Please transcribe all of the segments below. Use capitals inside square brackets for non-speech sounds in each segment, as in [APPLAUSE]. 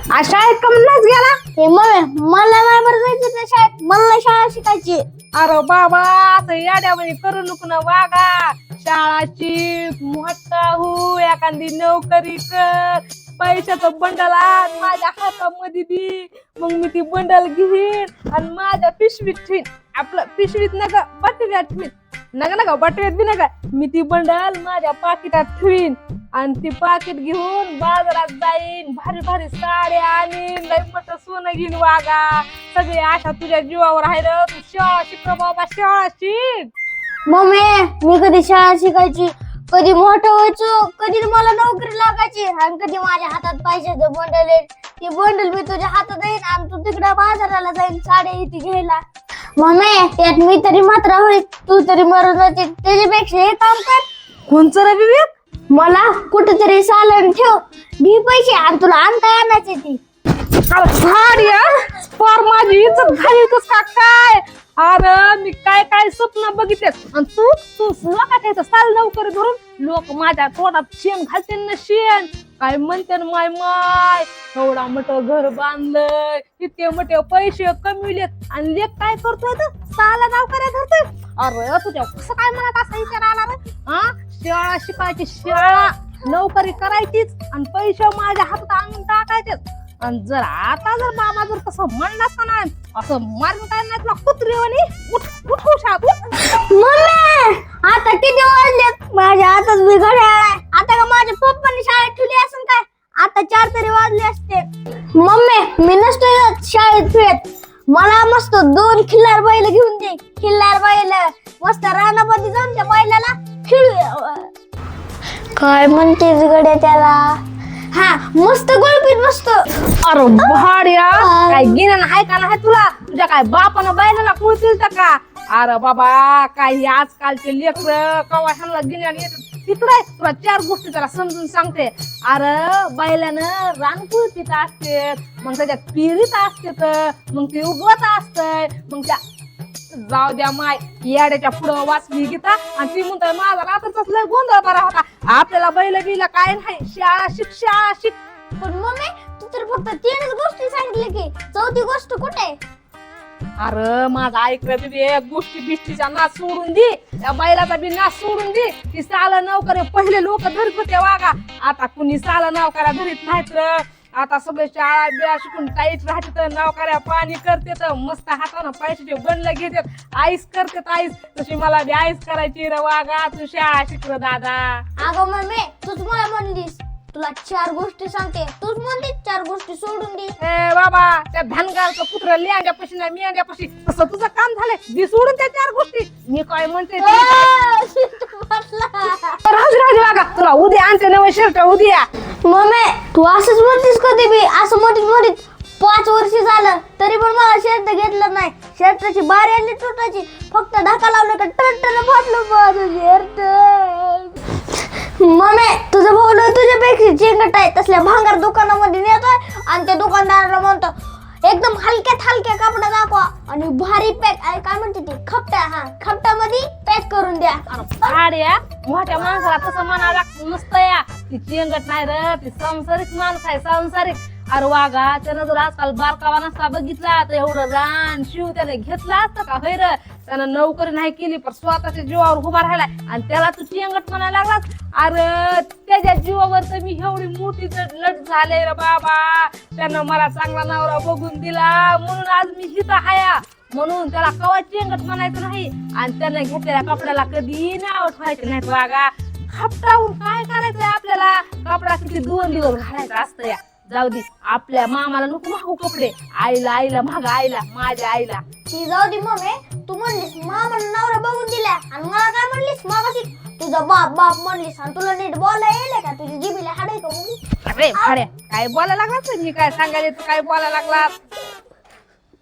आज शाळेत का म्हणूनच गेला? हे मम्मी मला नाही बरं जायचं त्या शाळेत. मला नाही शाळा शिकायची. अरे बाबा असं याड्यामध्ये करू नको ना वागा. शाळाची मोठा हो एखादी नोकरी कर. पैशाचं बंडल आण माझ्या हातामध्ये दे. मग मी ती बंडल घेईन आणि माझ्या पिशवीत ठेवीन. आपलं पिशवीत नका बटव्यात ठेवीन. नका नका बटव्यात बी नका. मी ती बंडल माझ्या पाकिटात ठेवीन. आणि ती पाकिट घेऊन बाजारात जाईन. भारी भारी साड्या आणीन. लय मोठं सोनं घेईन वागा सगळे आशा तुझ्या जीवावर आहे रे. तू शाळा शिक रे बाबा शाळा शिक. मम्मी मी कधी शाळा शिकायची? कधी मोठं व्हायचो? कधी मला नोकरी लागायची? आणि कधी माझ्या हातात पैशाचं बंडल येईल ते बंडल मी तुझ्या हातात येईन आणि तू तिकडे बाजाराला जाईन साड्या येते घ्यायला. मम्मी त्यात मी तरी मात्र होईल तू तरी मरून जाते त्याच्यापेक्षा हे काम कर. कोणचं रे विवेक? मला कुठेतरी सालन ठेव. मी पैसे आणि तुला आणता आणायचे ती. फार माझी इज्जत झाली कस काय? अरे मी काय स्वप्न बघितले आणि तू तू लोकांच्या साल लवकर धरून लोक माझ्या तोंडात शेण घालते ना शेण. काय म्हणते ना माय माय? एवढा मोठं घर बांधलंय इतके मोठे पैसे कमविलेत. आणि लेख काय करतोय तर साला नोकऱ्या धरतोय? अरे तुझ्या कसं काय म्हणत असा विचार आला रे? हा? शाळा शिकायची शाळा नोकरी करायचीच आणि पैसे माझ्या हातात आणून टाकायचेच आणि जर आता जर बाबा जर तसं म्हणला असताना असं मारून काय नाही तुला कुत्री म्हणे उठ उठ. मम्मी आता किती वाजलेत माझ्या हातात मी घड्याळ आहे. आता का माझ्या पप्पाने शाळेत ठेवली असेल काय? आता चार तरी वाजले असते. मम्मी मी नसतो शाळेत फिरत? मला मस्त दोन खिल्लार बैल घेऊन दे. खिल्लार बैल. मस्त रानामध्ये जाऊन त्या बैलाला खेळूया काय म्हणतेस गड्या त्याला? हा मस्त गुळपीत बसतो अरे भाड्या काय गिन्यान आहे का नाही तुला? तुझ्या काय बापानं बायला कुळतील का? अरे बाबा काय आजकालचे लेकर कवा ह्यांना येत तिकडे तुला चार गोष्टी त्याला समजून सांगते. अरे बैलानं रान कुळतीत असते मग त्याच्यात पिरीत असते मग ते उगवत असतंय मग त्या जाऊ द्या माय याड्याच्या पुढं वाचली गीता आणि ती म्हणतोय माझा रात्रीचाच लय गोंधळ बरा होता. आपल्याला बैल बिल काय नाही शाळा शिक शाळा शिक. पण मम्मी तू तर फक्त तीनच गोष्टी सांगितल्या की. चौथी गोष्ट कुठे? आहे? अरे माझा ऐकलं बिबी एक गोष्टी बिष्टीचा नाच सोडून दे. त्या बैलाचा बी नाच सोडून दे. ती साला नवकरे पहिले लोक धरत होते वागा आता कुणी साला नवकऱ्या धरीत नाहीत. आता सगळे शाळा बिळा शिकून काहीच राहते तर नवकऱ्या पाणी करते तर मस्त हातानं पैशाचे बनलं घेतात आईस करतात आईस. तशी मला बी आईस करायची. र वागा तू शाळा शिक र दादा. अगं मम्मी तूच मला म्हणलीस. तुला चार गोष्टी सांगते. तूच म्हणलीस चार गोष्टी सोडून दे. ए बाबा त्या धनगारचं पुत्र लियांड्यापाशी नाही मियांड्यापाशी तसं तुझं काम झालंय. दे सोडून त्या चार गोष्टी. मी काय म्हणते ते. राजू राजू तुला उद्या आणते नवे शर्ट उद्या. मम्मी तू असंच म्हणतीस कधी बी? असं म्हणतीस म्हणतीस पाच वर्ष झालं तरी पण मला शर्ट घेतलं नाही. शर्टाची बारी आली तुटायची फक्त ढाका लावलं का टन फाटलं माझं शर्ट. मम्मी तुझं भाऊ तुझ्यापेक्षा चिंगट आहे. तसल्या भांगार दुकानामध्ये नेतोय आणि त्या दुकानदाराला म्हणतो एकदम हलक्यात हलक्या कपडा दाखवा आणि भारी पॅक आहे. काय म्हणते ती? खपटा हा. खपटामध्ये पॅक करून द्या. अरे मोठ्या माणसाला तसं म्हणावं लागतं. नुसतं या ती चेंगट नाही र ती संसारिक माणूस आहे संसारिक अरे वागा त्यानं जर आजकाल बारकावा नसता बघितला तर एवढं रान शिव त्याने घेतला असतं का? होय र? त्यानं नोकरी नाही केली पण स्वतःच्या जीवावर उभा राहिला आणि त्याला तू चेंगट म्हणायला लागलास अरे त्याच्या जीवावर तर मी एवढी मोठी जर लट झाले रे बाबा. त्यानं मला चांगला नवरा बघून दिला म्हणून आज मी हिता हाया. म्हणून त्याला कवा चेंगट म्हणायचं नाही. आणि त्यानं घेतलेल्या कपड्याला कधी नाव ठेवायचे नाही वागा खापटावून काय करायचंय आपल्याला? कपडा किती दोन दिवस घालायचा असतं या. जाऊ दे. आपल्या मामाला नको मागू कपडे. आईला आईला माग आईला माझ्या आईला. ती जाऊ दे मम्मी. तू म्हणलीस मामा नवरा बघून दिला आणि मला काय म्हणलीस मागाशी तुझा बाप बाप म्हणलीस आणि तुला नीट बोलायला येईल का? तुझी जिबीला हाड आहे का अरे भाड्या काय बोलायला लागलास? मी काय सांगायला तू काय बोलायला लागला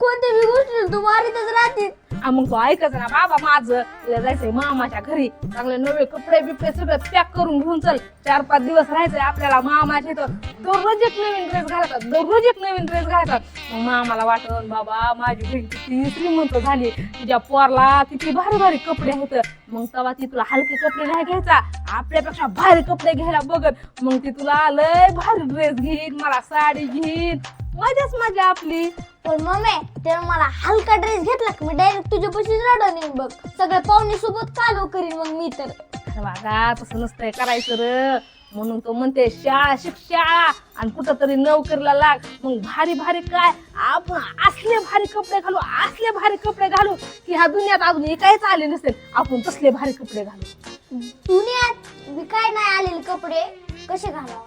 कोणत्या बी गोष्टी तू मारीतच राहते आ, मग तो ऐकायचं ना बाबा माझं. जायचंय मामाच्या घरी. चांगले नवे कपडे बिपडे सगळं पॅक करून घेऊन चल. चार पाच दिवस राहायचंय आपल्याला मामाच्या इथं. दररोज एक नवीन ड्रेस घालतात दररोज एक नवीन ड्रेस घालतात. मग मामाला वाटत बाबा माझी बहीण किती श्रीमंत झाली. तुझ्या पोरला किती भारी भारी कपडे आहेत. मग तेव्हा ती तुला हलके कपडे नाही घ्यायचा. आपल्यापेक्षा भारी कपडे घ्यायला बघत मग ती तुला लय भारी ड्रेस घेईन मला साडी घेईन. मजाच मजा आपली. पण मम्मी तर मला हलका ड्रेस घेतला की मी डायरेक्ट तुझ्या पशीच रडून येईन बघ. सगळ्या पाहुणे सोबत कालव करीन मग मी तर. अरे बागा तसं नसतंय करायचं र. म्हणून तो म्हणते शाळा शिक शाळा आणि कुठं तरी नोकरीला लाग. मग भारी भारी काय? आपण असले भारी कपडे घालू असले भारी कपडे घालू की ह्या दुनियात अजून एकाहीच आले नसेल. आपण तसले भारी कपडे घालू. दुनियात मी काय नाही आलेले कपडे कसे घालावा?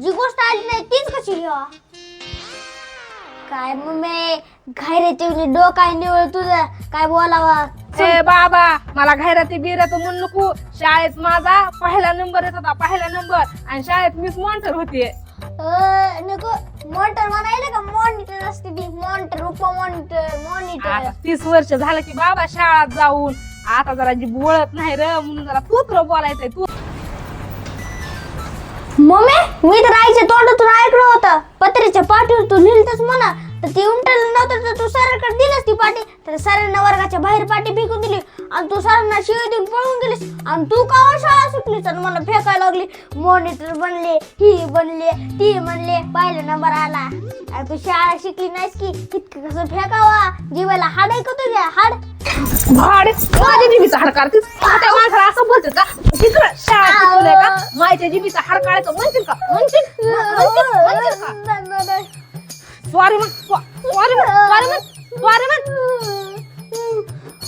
जी गोष्ट आली नाही तीच कशी घ्यावा? काय मम्मी घायरेचे डोकाय निवळ तुझं. काय बोलावा? ए बाबा मला घायराती बिरात म्हणू नको. शाळेत माझा पहिला नंबर येत होता पहिला नंबर. आणि शाळेत मीच मॉनिटर होते. नको. मॉनिटर म्हणायला का मॉनिटर असते ती? मॉनिटर उपमॉनिटर मॉनिटर आता तीस वर्ष झालं की बाबा शाळेत जाऊन. आता जरा जी बोलत नाही र म्हणून जरा तूच बोलायचंय तू. मम्मी मी तर आईच्या तोंडातून ऐकलं होतं. पत्र्याच्या पाठीवर तू लिहिलतच म्हणा. तर ती उमटलं नव्हतं तर तू सरांकडे दिलंस ती पाठी तर सरांना वर्गाच्या बाहेर पाठी फेकून दिली. आणि तू सरांना शिवाय देऊन पळून गेलीस. आणि तू का शाळा सुटलीस? आणि मला फेकायला लागली. मॉनिटर बनले ही बनले ती बनले. पहिला नंबर आला. आणि तू शाळा शिकली नाहीस की? इतकं कसं फेकावा? जीवाला हाड आहे का तुझ्या? हाड? भाड? माझ्या जीबीचा हाड काढतीस? त्या माणसाला असं का? तिकडं शाळा शिकवलंय का? माझ्या जीबीचा हाड काढायचं म्हणतील का? म्हणतील म्हणतील म्हणतील का?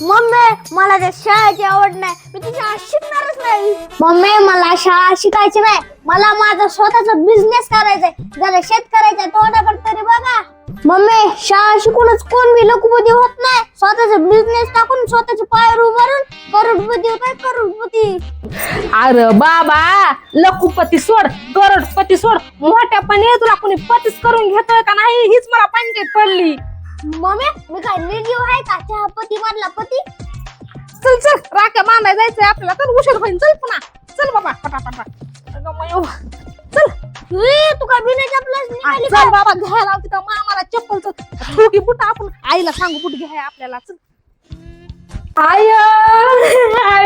मम्मी मला त्या शाळेची आवड नाही. मी ती शाळा शिकणारच नाही. मम्मी मला शाळा शिकायची नाही. मला माझा स्वतःचा बिझनेस करायचाय. जरा शेतकऱ्याच्या तोंडाकडे तरी बघा. मम्मी शाळा शिकूनच कोण बी लखपती होत नाही. स्वतःचा बिझनेस टाकून स्वतःच्या पायावर उभारून करोडपती होत करोडपती. अरे बाबा लखुपती सोड करोडपती सोड. मोठ्यापणे तुला कोणी पतीच करून घेतोय का नाही? हीच मला पंचायत पडली. मम्मी मी काय निर्जीव आहे का? चहापती मधला पती? चल चल राख्या बांधाय जायचंय आपल्याला. तर उशीर होईल चल पुन्हा. चल बाबा पटापटा. चल. ए, तू काय बिना चपलाच निघाली चल बाबा घ्यायला तिथं मामाला चप्पल छोटी बुट आपण आईला सांगू बुट घ्या आपल्याला चल. आय आय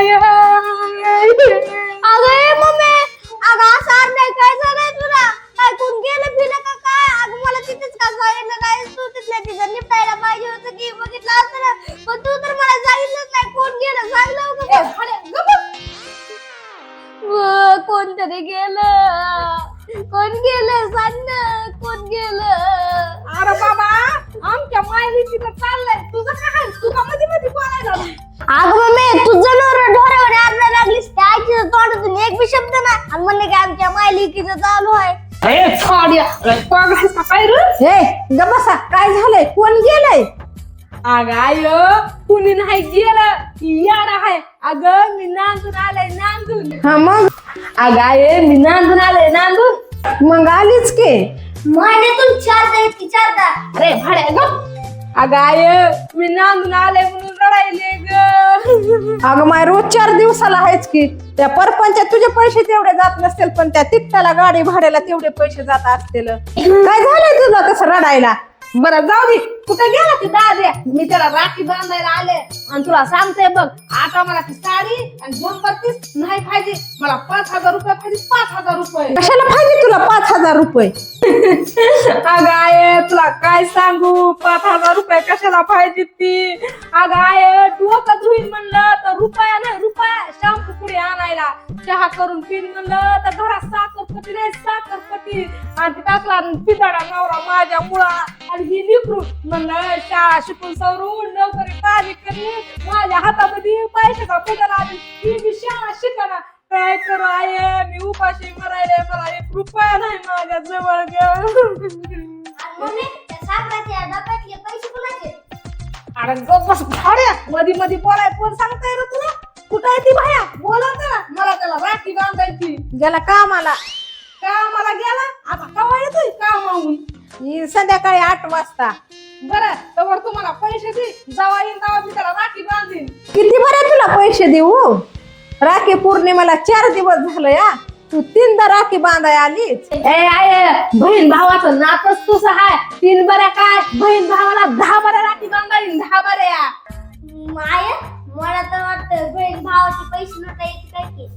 कोण गेलं? सांग ना कोण गेलं? अरे बाबा आमच्या मायली तिथं चाललंय. तुझं काय तू का मध्ये मध्ये बोलायला लागली? अगं मम्मी तू जनावर ढोरावर आरडा लागलीस. त्या आईच्या तोंडातून एक बी शब्द नाही. आणि म्हणले की आमच्या मायलिकीचं चालू आहे. ए, साड्या. अरे, पागल आहेस का काय रे? हे ग बसा. काय झालंय? कोण गेलंय? अगं आय कुणी नाही गेलं. याड आहे. अगं मी नांदून आलंय नांदून. हा मग? अगं आय मी नांदून आलंय नांदून. मग आलीच के. महिन्यातून चारदा आहेत की चारदा अरे भाड्या ग. अगं आय मी नांदून आलंय म्हणून रडायले ग. अगं माय रोज चार दिवसाला आहेच की. त्या परपंचात तुझे पैसे तेवढे जात नसतील पण त्या तिकटाला गाडी भाड्याला तेवढे पैसे जात असतील. काय झालंय तुझं कसं रडायला? बरं जाऊ दे. कुठे गेला ती दाद्या? मी त्याला राखी बांधायला आले. आणि तुला सांगते बघ आता मला ती साडी आणि दोन तीच नाही पाहिजे. मला पाच हजार रुपये पाहिजे पाच हजार रुपये. कशाला पाहिजे तुला पाच हजार रुपये? अगं आय तुला काय सांगू? पाच हजार रुपये कशाला पाहिजे ती? अगं आय डोकं धुईन म्हणलं तर रुपया नाही रुपया शॅम्पू पुढे आणायला. चहा करून पिन म्हणलं तर घरात साखरपती नाही साखरपती आणि ती टाकला पिताडा नवरा माझ्या मुळा. आणि ही लिकरू म्हणलं शाळा शिकून सवरून नोकरी तारीख करी माझ्या हातामध्ये पैशाचा पदर आली ती मी शाळा शिकणार काय करू आहे मी उपाशी मरायले मला एक रुपया नाही माझ्या जवळ मम्मी त्या साखराच्या डब्यातले पैसे कुणाचे? अरे गप बस भाड्या. मधी मधी बोलाय कोण सांगताय रे तुला? कुठं आहे ती भाया? बोलत ना मला त्याला राखी बांधायची. गेला कामाला. का मला गेला? आता कवा येतोय? कामाहून. ही संध्याकाळी आठ वाजता. बरं तर तुम्हाला पैसे दे. जावा येईन तेव्हा मी त्याला राखी बांधीन. किती बरं तुला पैसे देऊ? राखी पौर्णिमेला चार दिवस झालं या तू तीनदा राखी बांधाय आलीच ए आय बहीण भावाचं नातच तुझं आहे तीन बऱ्या काय? बहीण भावाला दहा बऱ्या राखी बांधा येईन दहा बऱ्या. माया मला तर वाटतं बहीण भावाचे पैसे नव्हते येत काय की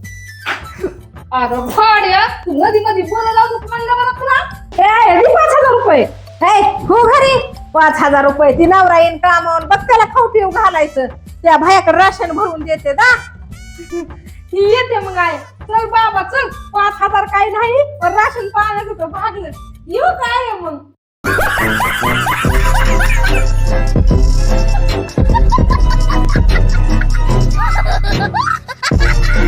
अरे भाड्या तू मध्ये मध्ये बोलायला लागू म्हणलं मला तुला. ए आय, दे पाच हजार रुपये. हे हो घरी. पाच हजार रुपये ती नवरा येईन कामावून बघ त्याला खाऊ पिऊ घालायचं. त्या भायाकडे राशन भरून देते दा. ही येते मग आहे चल बाबा चल. पाच हजार काही नाही पण राशन पाण्यात होतं भागलं? येऊ काय मग? [LAUGHS]